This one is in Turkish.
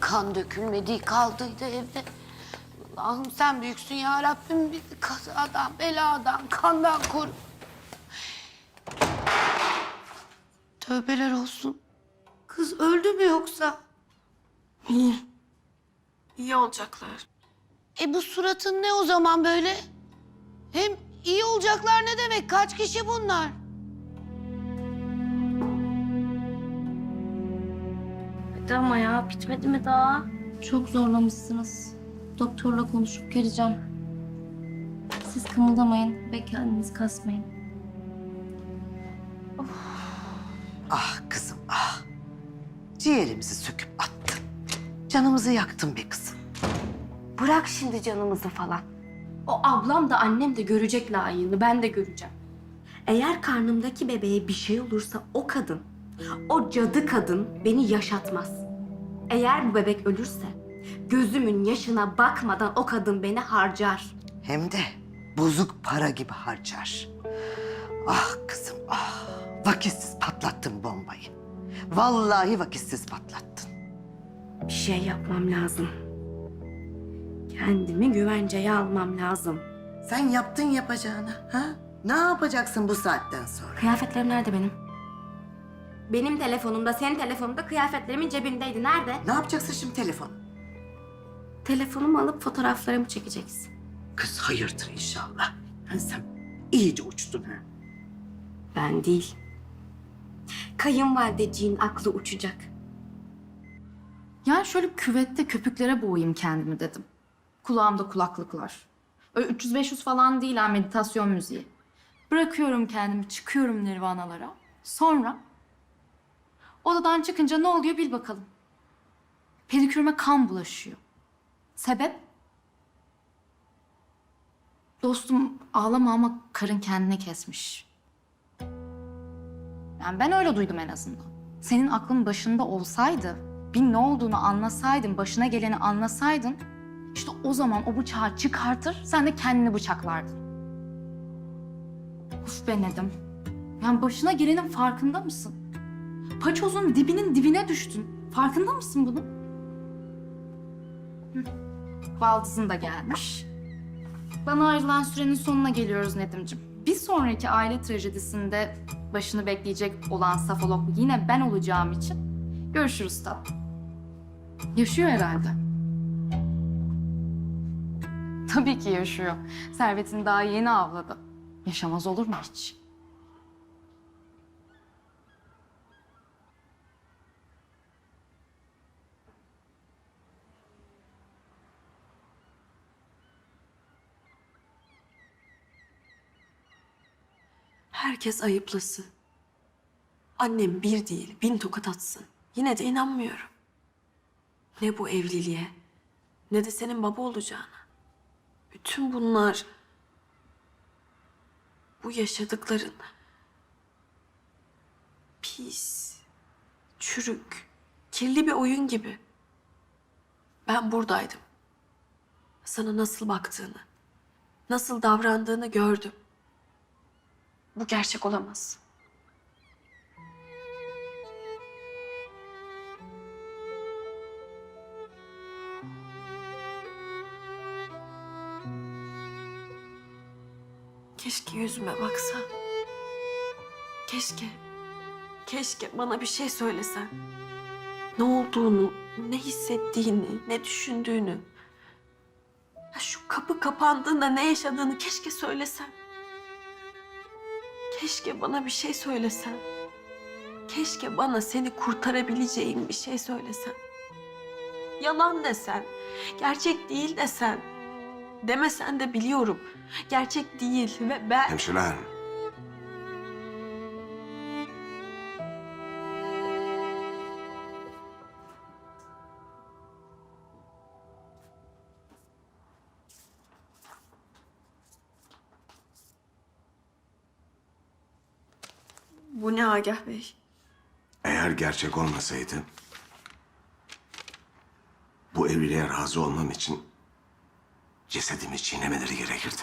Kan dökülmediği kaldıydı evde. Allah'ım sen büyüksün ya Rabbim bizi kazadan, beladan, kandan koru. Tövbeler olsun. Kız öldü mü yoksa? İyi. İyi olacaklar. E bu suratın ne o zaman böyle? Hem iyi olacaklar ne demek? Kaç kişi bunlar? Hadi ama ya bitmedi mi daha? Çok zorlamışsınız. Doktorla konuşup geleceğim. Siz kımıldamayın ve kendinizi kasmayın. Ah kızım ah. Ciğerimizi söküp attın. Canımızı yaktın be kızım. Bırak şimdi canımızı falan. O ablam da annem de görecek layığını. Ben de göreceğim. Eğer karnımdaki bebeğe bir şey olursa o kadın, o cadı kadın beni yaşatmaz. Eğer bu bebek ölürse gözümün yaşına bakmadan o kadın beni harcar. Hem de bozuk para gibi harcar. Ah kızım ah. Vakitsiz patlattın bombayı. Vallahi vakitsiz patlattın. Bir şey yapmam lazım. Kendimi güvenceye almam lazım. Sen yaptın yapacağını ha? Ne yapacaksın bu saatten sonra? Kıyafetlerim nerede benim? Benim telefonumda, senin telefonunda kıyafetlerimin cebindeydi. Nerede? Ne yapacaksın şimdi telefon? Telefonumu alıp fotoğraflarımı çekeceksin. Kız hayırdır inşallah. Ha, sen iyice uçtun ha. Ben değil. Kayınvalideciğin aklı uçacak. Yani şöyle küvette köpüklere boğayım kendimi dedim. Kulağımda kulaklıklar. Öyle 300-500 falan değil ha meditasyon müziği. Bırakıyorum kendimi, çıkıyorum nirvanalara. Sonra odadan çıkınca ne oluyor bil bakalım. Pedikürüme kan bulaşıyor. Sebep? Dostum ağlama ama karın kendine kesmiş. Yani ben öyle duydum en azından. Senin aklın başında olsaydı, bir ne olduğunu anlasaydın, başına geleni anlasaydın... ...işte o zaman o bıçağı çıkartır, sen de kendini bıçaklardın. Uf be Nedim. Yani başına gelenin farkında mısın? Paçozun dibinin dibine düştün. Farkında mısın bunun? Hı. Baldızın da gelmiş. Bana ayrılan sürenin sonuna geliyoruz Nedim'cim. Bir sonraki aile trajedisinde başını bekleyecek olan safolog yine ben olacağım için görüşürüz tatlım. Yaşıyor herhalde. Tabii ki yaşıyor. Servet'ini daha yeni avladı. Yaşamaz olur mu hiç? Herkes ayıplasın. Annem bir değil, bin tokat atsın. Yine de inanmıyorum. Ne bu evliliğe, ne de senin baba olacağına. Bütün bunlar... Bu yaşadıkların... Pis, çürük, kirli bir oyun gibi. Ben buradaydım. Sana nasıl baktığını, nasıl davrandığını gördüm. Bu gerçek olamaz. Keşke yüzüme baksa. Keşke. Keşke bana bir şey söylesen. Ne olduğunu, ne hissettiğini, ne düşündüğünü. Ya şu kapı kapandığında ne yaşadığını keşke söylesen. Keşke bana bir şey söylesen. Keşke bana seni kurtarabileceğim bir şey söylesen. Yalan desen, gerçek değil desen. Demesen de biliyorum. Gerçek değil ve ben... Hemşire. Bu ne Agah Bey? Eğer gerçek olmasaydı... ...bu evliliğe razı olmam için... ...cesedimi çiğnemeleri gerekirdi.